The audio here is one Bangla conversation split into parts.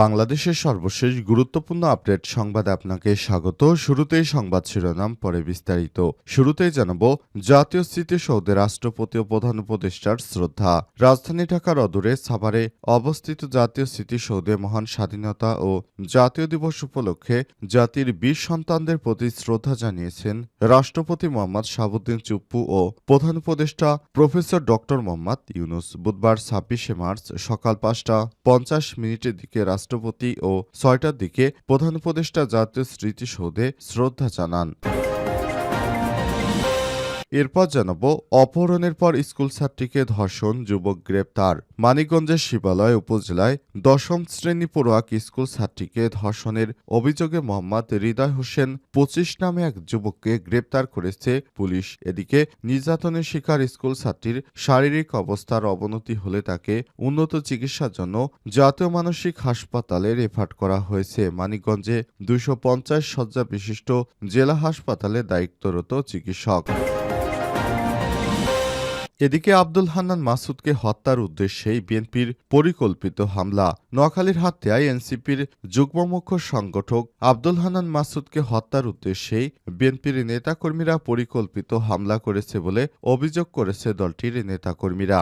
বাংলাদেশের সর্বশেষ গুরুত্বপূর্ণ আপডেট সংবাদে আপনাকে স্বাগত। শুরুতেই সংবাদ শিরোনাম, পরে বিস্তারিত। শুরুতেই জানাব, জাতীয় স্মৃতিসৌধে রাষ্ট্রপতি ও প্রধান উপদেষ্টার শ্রদ্ধা। রাজধানী ঢাকার অদূরে সাভারে অবস্থিত জাতীয় স্মৃতিসৌধে মহান স্বাধীনতা ও জাতীয় দিবস উপলক্ষে জাতির বীর সন্তানদের প্রতি শ্রদ্ধা জানিয়েছেন রাষ্ট্রপতি মোহাম্মদ শাহাবুদ্দিন চুপ্পু ও প্রধান উপদেষ্টা প্রফেসর ডক্টর মোহাম্মদ ইউনুস। বুধবার ছাব্বিশে মার্চ সকাল পাঁচটা পঞ্চাশ মিনিটের দিকে রাষ্ট্রপতি ও ছয়টার দিকে প্রধান উপদেষ্টা জাতীয় স্মৃতিসৌধে শ্রদ্ধা জানান। এরপর জানাব, অপহরণের পর স্কুল ছাত্রীকে ধর্ষণ, যুবক গ্রেপ্তার। মানিকগঞ্জের শিবালয় উপজেলায় দশম শ্রেণি পড়ুয়াক স্কুল ছাত্রীকে ধর্ষণের অভিযোগে মোহাম্মদ হৃদয় হোসেন পঁচিশ নামে এক যুবককে গ্রেপ্তার করেছে পুলিশ। এদিকে নির্যাতনের শিকার স্কুল ছাত্রীর শারীরিক অবস্থার অবনতি হলে তাকে উন্নত চিকিৎসার জন্য জাতীয় মানসিক হাসপাতালে রেফার করা হয়েছে। মানিকগঞ্জে পঞ্চাশ শয্যা বিশিষ্ট জেলা হাসপাতালে দায়িত্বরত চিকিৎসক। এদিকে আব্দুল হান্নান মাসুদকে হত্যার উদ্দেশ্যেই বিএনপির পরিকল্পিত হামলা। নোয়াখালীর হাতিয়ায় এনসিপির যুগ্মমুখ্য সংগঠক আব্দুল হান্নান মাসুদকে হত্যার উদ্দেশ্যেই বিএনপির নেতাকর্মীরা পরিকল্পিত হামলা করেছে বলে অভিযোগ করেছে দলটির নেতাকর্মীরা।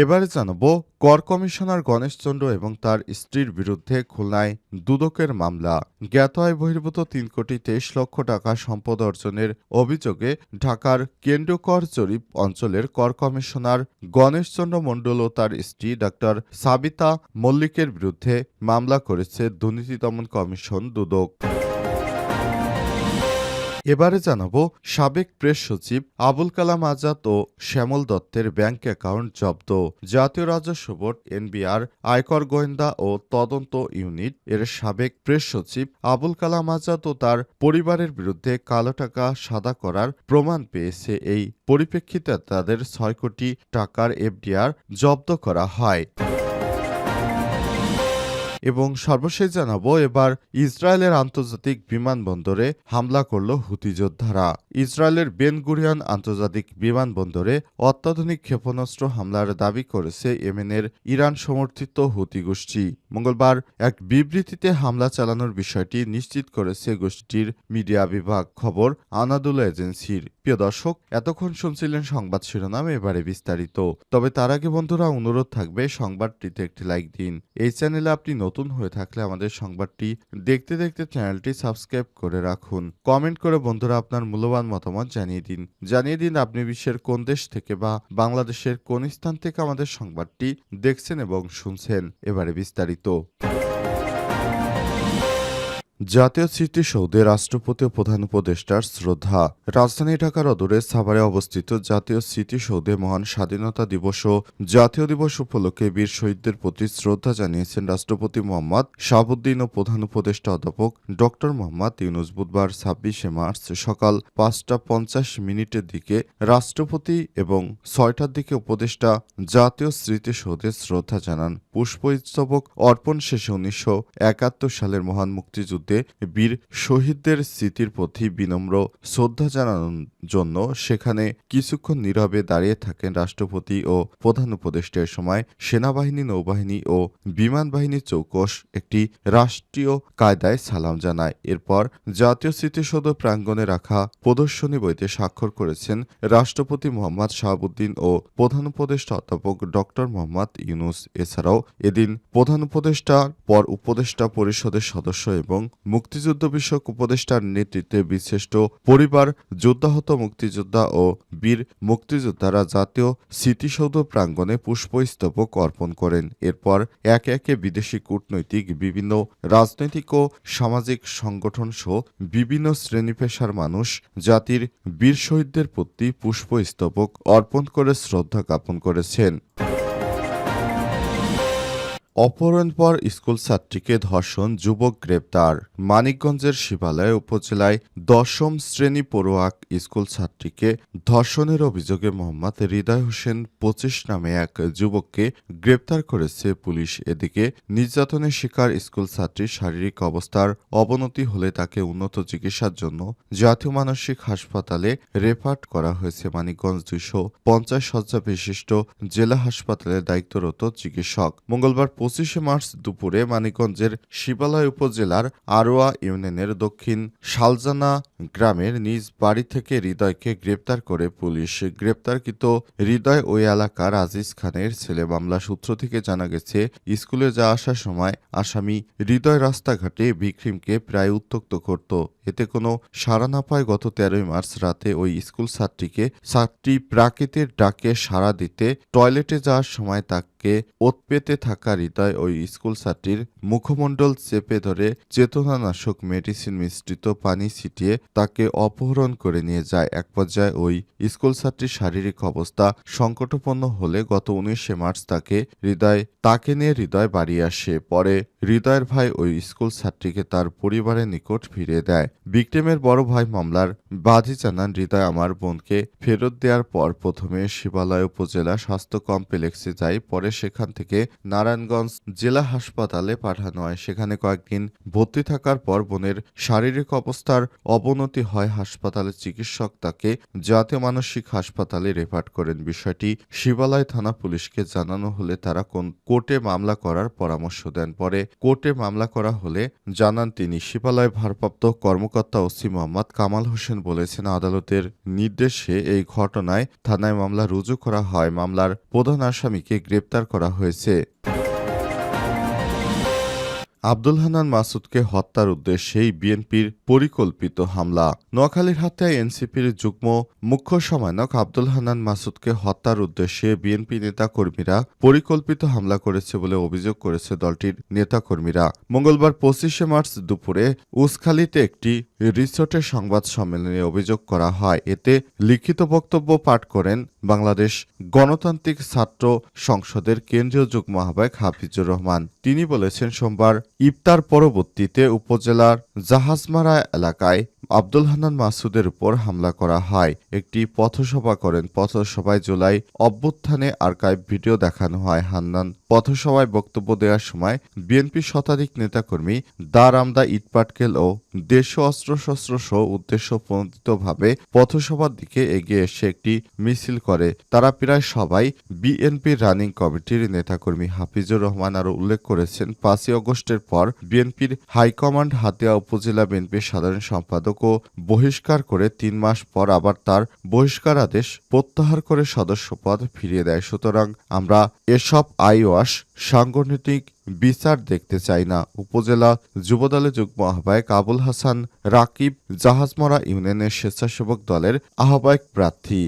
এবারে জানাব, কর কমিশনার গণেশ চন্দ্র এবং তার স্ত্রীর বিরুদ্ধে খুলনায় দুদকের মামলা। জ্ঞাত আয় বহির্ভূত তিন কোটি তেইশ লক্ষ টাকা সম্পদ অর্জনের অভিযোগে ঢাকার কেন্দ্রীয় কর জরিপ অঞ্চলের কর কমিশনার গণেশ চন্দ্র মণ্ডল ও তার স্ত্রী ডাক্তার সাবিতা মল্লিকের বিরুদ্ধে মামলা করেছে দুর্নীতি দমন কমিশন দুদক। এবারে জানাব সাবেক প্রেস সচিব আবুল কালাম আজাদ ও শ্যামল দত্তের ব্যাংক অ্যাকাউন্ট জব্দ। জাতীয় রাজস্ব বোর্ড, এনবিআর, আয়কর গোয়েন্দা ও তদন্ত ইউনিট এর সাবেক প্রেস সচিব আবুল কালাম আজাদ ও তার পরিবারের বিরুদ্ধে কালো টাকা সাদা করার প্রমাণ পেয়েছে। এই পরিপ্রেক্ষিতে তাদের ছয় কোটি টাকার এফডিআর জব্দ করা হয়। এবং সর্বশেষ জানাব, এবার ইসরায়েলের আন্তর্জাতিক বিমানবন্দরে হামলা করল হুতি যোদ্ধারা। ইসরায়েলের বেনগুরিয়ান আন্তর্জাতিক বিমানবন্দরে অত্যাধুনিক ক্ষেপণাস্ত্র হামলার দাবি করেছে ইয়েমেনের ইরান সমর্থিত হুতি গোষ্ঠী। মঙ্গলবার এক বিবৃতিতে হামলা চালানোর বিষয়টি নিশ্চিত করেছে গোষ্ঠীটির মিডিয়া বিভাগ। খবর আনাদুল এজেন্সির। প্রিয় দর্শক, এতক্ষণ শুনছিলেন সংবাদ শিরোনাম এবারে বিস্তারিত। তবে তার আগে বন্ধুরা, অনুরোধ থাকবে সংবাদটিতে একটি লাইক দিন। এই চ্যানেলে আপনি নতুন হয়ে থাকলে আমাদের সংবাদটি দেখতে দেখতে চ্যানেলটি সাবস্ক্রাইব করে রাখুন। কমেন্ট করে বন্ধুরা আপনার মূল্যবান মতামত জানিয়ে দিন। জানিয়ে দিন আপনি বিশ্বের কোন দেশ থেকে বা বাংলাদেশের কোন স্থান থেকে আমাদের সংবাদটি দেখছেন এবং শুনছেন। এবারে বিস্তারিত। জাতীয় স্মৃতিসৌধে রাষ্ট্রপতি ও প্রধান উপদেষ্টার শ্রদ্ধা। রাজধানী ঢাকার অদূরে সাভারে অবস্থিত জাতীয় স্মৃতিসৌধে মহান স্বাধীনতা দিবস ও জাতীয় দিবস উপলক্ষে বীর শহীদদের প্রতি শ্রদ্ধা জানিয়েছেন রাষ্ট্রপতি মোহাম্মদ শাহাবুদ্দিন ও প্রধান উপদেষ্টা অধ্যাপক ডক্টর মোহাম্মদ ইউনুস। বুধবার ছাব্বিশে মার্চ সকাল পাঁচটা পঞ্চাশ মিনিটের দিকে রাষ্ট্রপতি এবং ছয়টার দিকে উপদেষ্টা জাতীয় স্মৃতিসৌধে শ্রদ্ধা জানান। পুষ্পস্তবক অর্পণ শেষে উনিশশো একাত্তর সালের মহান মুক্তিযুদ্ধে বীর শহীদদের স্মৃতির প্রতি বিনম্র শ্রদ্ধা জানানোর জন্য সেখানে কিছুক্ষণ নীরবে দাঁড়িয়ে থাকেন রাষ্ট্রপতি ও প্রধান উপদেষ্টা সময় সেনাবাহিনী, নৌবাহিনী ও বিমান বাহিনীর চৌকস একটি রাষ্ট্রীয় কায়দায় সালাম জানায়। এরপর জাতীয় স্মৃতিসৌধ প্রাঙ্গণে রাখা প্রদর্শনী বইতে স্বাক্ষর করেছেন রাষ্ট্রপতি মোহাম্মদ শাহাবুদ্দিন ও প্রধান উপদেষ্টা অধ্যাপক ডক্টর মোহাম্মদ ইউনুস। এছাড়াও এদিন প্রধান উপদেষ্টা পর উপদেষ্টা পরিষদের সদস্য এবং মুক্তিযুদ্ধ বিষয়ক উপদেষ্টার নেতৃত্বে বিশিষ্ট পরিবার যোদ্ধাহত মুক্তিযোদ্ধা ও বীর মুক্তিযোদ্ধারা জাতীয় স্মৃতিসৌধ প্রাঙ্গনে পুষ্পস্তবক অর্পণ করেন। এরপর একে একে বিদেশি কূটনৈতিক, বিভিন্ন রাজনৈতিক ও সামাজিক সংগঠন সহ বিভিন্ন শ্রেণীপেশার মানুষ জাতির বীর শহীদদের প্রতি পুষ্পস্তবক অর্পণ করে শ্রদ্ধা জ্ঞাপন করেছেন। অপহরণ পর স্কুল ছাত্রীকে ধর্ষণ, যুবক গ্রেপ্তার। মানিকগঞ্জের শিবালয় উপজেলায় দশম শ্রেণি পড়ুয়া স্কুল ছাত্রীকে ধর্ষণের অভিযোগে মোহাম্মদ হৃদয় হোসেন পঁচিশ নামে এক যুবককে গ্রেপ্তার করেছে পুলিশ। এদিকে নির্যাতনের শিকার স্কুল ছাত্রীর শারীরিক অবস্থার অবনতি হলে তাকে উন্নত চিকিৎসার জন্য জাতীয় মানসিক হাসপাতালে রেফার করা হয়েছে। মানিকগঞ্জ দুইশো পঞ্চাশ শয্যা বিশিষ্ট জেলা হাসপাতালে দায়িত্বরত চিকিৎসক। মঙ্গলবার পঁচিশে মার্চ দুপুরে মানিকগঞ্জের শিবালয় উপজেলার আরোয়া ইউনিয়নের দক্ষিণ শালজানা গ্রামের নিজ বাড়ি থেকে হৃদয়কে গ্রেপ্তার করে পুলিশ। গ্রেপ্তারকৃত হৃদয় ওই এলাকার আজিজ খানের ছেলে মামলা সূত্র থেকে জানা গেছে, স্কুলে যা আসার সময় আসামি হৃদয় রাস্তাঘাটে বিক্রিমকে প্রায় উত্তক্ত করত। এতে কোনো সাড়া না পায় গত তেরোই মার্চ রাতে ওই স্কুল ছাত্রীকে, ছাত্রী প্রাকৃতের ডাকে সাড়া দিতে টয়লেটে যাওয়ার সময় তাকে ওত পেতে থাকা হৃদয় ওই স্কুল ছাত্রীর মুখমণ্ডল চেপে ধরে চেতনানাশক মেডিসিন মিশ্রিত পানি ছিটিয়ে তাকে অপহরণ করে নিয়ে যায়। এক পর্যায়ে ওই স্কুল ছাত্রীর শারীরিক অবস্থা সংকটপন্ন হলে গত উনিশে মার্চ তাকে হৃদয়, তাকে নিয়ে হৃদয় বাড়ি আসে। পরে হৃদয়ের ভাই ওই স্কুল ছাত্রীকে তার পরিবারের নিকট ফিরিয়ে দেয়। বিক্রেমের বড় ভাই মামলার বাদী জানান হৃদয় আমার বোনকে ফেরত দেওয়ার পর প্রথমে শিবালয় উপজেলা স্বাস্থ্য কমপ্লেক্সে যায়, পরে সেখান থেকে নারায়ণগঞ্জ জেলা হাসপাতালে পাঠানো হয়। সেখানে কয়েকদিন ভর্তি থাকার পর বোনের শারীরিক অবস্থার অবনতি হয়। হাসপাতালের চিকিৎসক তাকে জাতীয় মানসিক হাসপাতালে রেফার করেন। বিষয়টি শিবালয় থানা পুলিশকে জানানো হলে তারা কোন কোর্টে মামলা করার পরামর্শ দেন। পরে কোর্টে মামলা করা হলে জানান তিনি শিপালয় ভারপ্রাপ্ত কর্মকর্তা ওসি মোহাম্মদ কামাল হোসেন বলেছেন, আদালতের নির্দেশে এই ঘটনায় থানায় মামলা রুজু করা হয়। মামলার প্রধান আসামিকে গ্রেপ্তার করা হয়েছে। আব্দুল হানান মাসুদকে হত্যার উদ্দেশ্যেই বিএনপির পরিকল্পিত হামলা। নোয়াখালীর হাতে এনসিপির যুগ্ম মুখ্য সমন্বয়ক আব্দুল হানান মাসুদকে হত্যার উদ্দেশ্যে বিএনপি নেতাকর্মীরা পরিকল্পিত হামলা করেছে বলে অভিযোগ করেছে দলটির নেতাকর্মীরা। মঙ্গলবার পঁচিশে মার্চ দুপুরে উসখালিতে একটি রিসোর্টের সংবাদ সম্মেলনে অভিযোগ করা হয়। এতে লিখিত বক্তব্য পাঠ করেন বাংলাদেশ গণতান্ত্রিক ছাত্র সংসদের কেন্দ্রীয় যুগ্ম আহ্বায়ক হাফিজুর রহমান। তিনি বলেছেন, সোমবার ইফতার পরবর্তীতে উপজেলার জাহাজমারা এলাকায় আব্দুল হান্নান মাসুদের উপর হামলা করা হয়। একটি পথসভা করেন। পথসভায় জুলাই অভ্যুত্থানে আর্কাইভ ভিডিও দেখানো হয় হান্নান। পথসভায় বক্তব্য দেওয়ার সময় বিএনপি শতাধিক নেতাকর্মী দা রামদা ইটপাটকেল ও দেশীয় অস্ত্রশস্ত্র সহ উদ্দেশ্য প্রণোদিতভাবে পথসভার দিকে এগিয়ে এসে একটি মিছিল করে। তারা প্রায় সবাই বিএনপির রানিং কমিটির নেতাকর্মী হাফিজুর রহমান আরও উল্লেখ করেছেন, পাঁচই অগস্টের পর বিএনপির হাইকমান্ড হাতিয়া উপজেলা বিএনপির সাধারণ সম্পাদক ও বহিষ্কার করে তিন মাস পর আবার তার বহিষ্কার আদেশ প্রত্যাহার করে সদস্যপদ ফিরিয়ে দেয়। সুতরাং আমরা এসব আইওয়াস সাংগঠনিক বিচার দেখতে চাই না। উপজেলা যুবদলে যুগ্ম আহ্বায়ক আবুল হাসান রাকিব জাহাজমরা ইউনিয়নের স্বেচ্ছাসেবক দলের আহ্বায়ক প্রার্থী।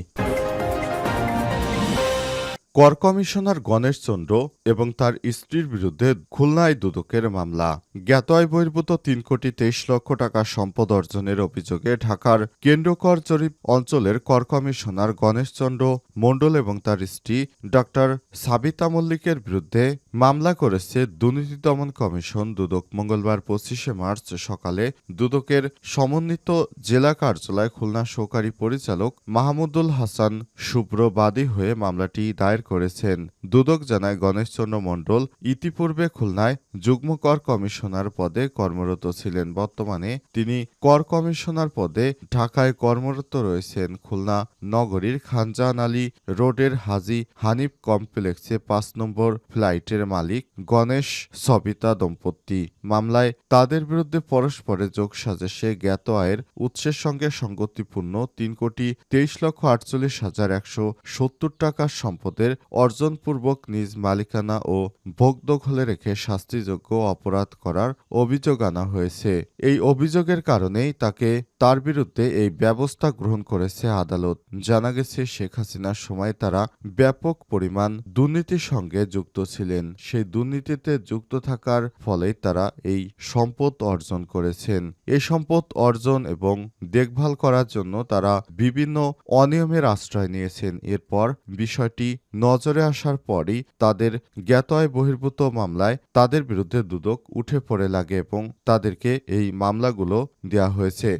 কর কমিশনার গণেশ চন্দ্র এবং তার স্ত্রীর বিরুদ্ধে খুলনায় দুদকের মামলা। জ্ঞাত আয় বহির্ভূত তিন কোটি তেইশ লক্ষ টাকা সম্পদ অর্জনের অভিযোগে ঢাকার কেন্দ্র কর জরিপ অঞ্চলের কর কমিশনার গণেশ চন্দ্র মণ্ডল এবং তার স্ত্রী ডক্টর সাবিতা মল্লিকের বিরুদ্ধে মামলা করেছে দুর্নীতি দমন কমিশন দুদক মঙ্গলবার পঁচিশে মার্চ সকালে দুদকের সমন্বিত জেলা কার্যালয় খুলনা সহকারী পরিচালক মাহমুদুল হাসান শুভ্র বাদী হয়ে মামলাটি দায়ের করেছেন। দুদক জানায়, গণেশচন্দ্র মণ্ডল ইতিপূর্বে খুলনায় যুগ্ম কর কমিশনার পদে কর্মরত ছিলেন। বর্তমানে তিনি কর কমিশনার পদে ঢাকায় কর্মরত রয়েছেন। খুলনা নগরীর খানজান আলী রোডের হাজি হানিফ কমপ্লেক্সে পাঁচ নম্বর ফ্লাইটের মালিক গণেশ সবিতা দম্পতি। মামলায় তাদের বিরুদ্ধে পরস্পরের যোগসাজেশে জ্ঞাত আয়ের উৎসের সঙ্গে সঙ্গতিপূর্ণ তিন কোটি তেইশ লক্ষ আটচল্লিশ হাজার একশো সত্তর টাকার সম্পদের অর্জনপূর্বক নিজ মালিকানা ও ভোগদখলে রেখে শাস্তিযোগ্য অপরাধ করার অভিযোগ আনা হয়েছে। এই অভিযোগের কারণেই তাকে তার বিরুদ্ধে এই ব্যবস্থা গ্রহণ করেছে আদালত। জানা গেছে, শেখ হাসিনার সময় তারা ব্যাপক পরিমাণ দুর্নীতির সঙ্গে যুক্ত ছিলেন। সেই দুর্নীতিতে যুক্ত থাকার ফলে তারা এই সম্পদ অর্জন করেছেন। এই সম্পদ অর্জন এবং দেখভাল করার জন্য তারা বিভিন্ন অনিয়মের আশ্রয় নিয়েছেন। এরপর বিষয়টি নজরে আসার পরই তাদের জ্ঞাতয় বহির্ভূত মামলায় তাদের বিরুদ্ধে দুদক উঠে পড়ে লাগে এবং তাদেরকে এই মামলাগুলো দেয়া হয়েছে।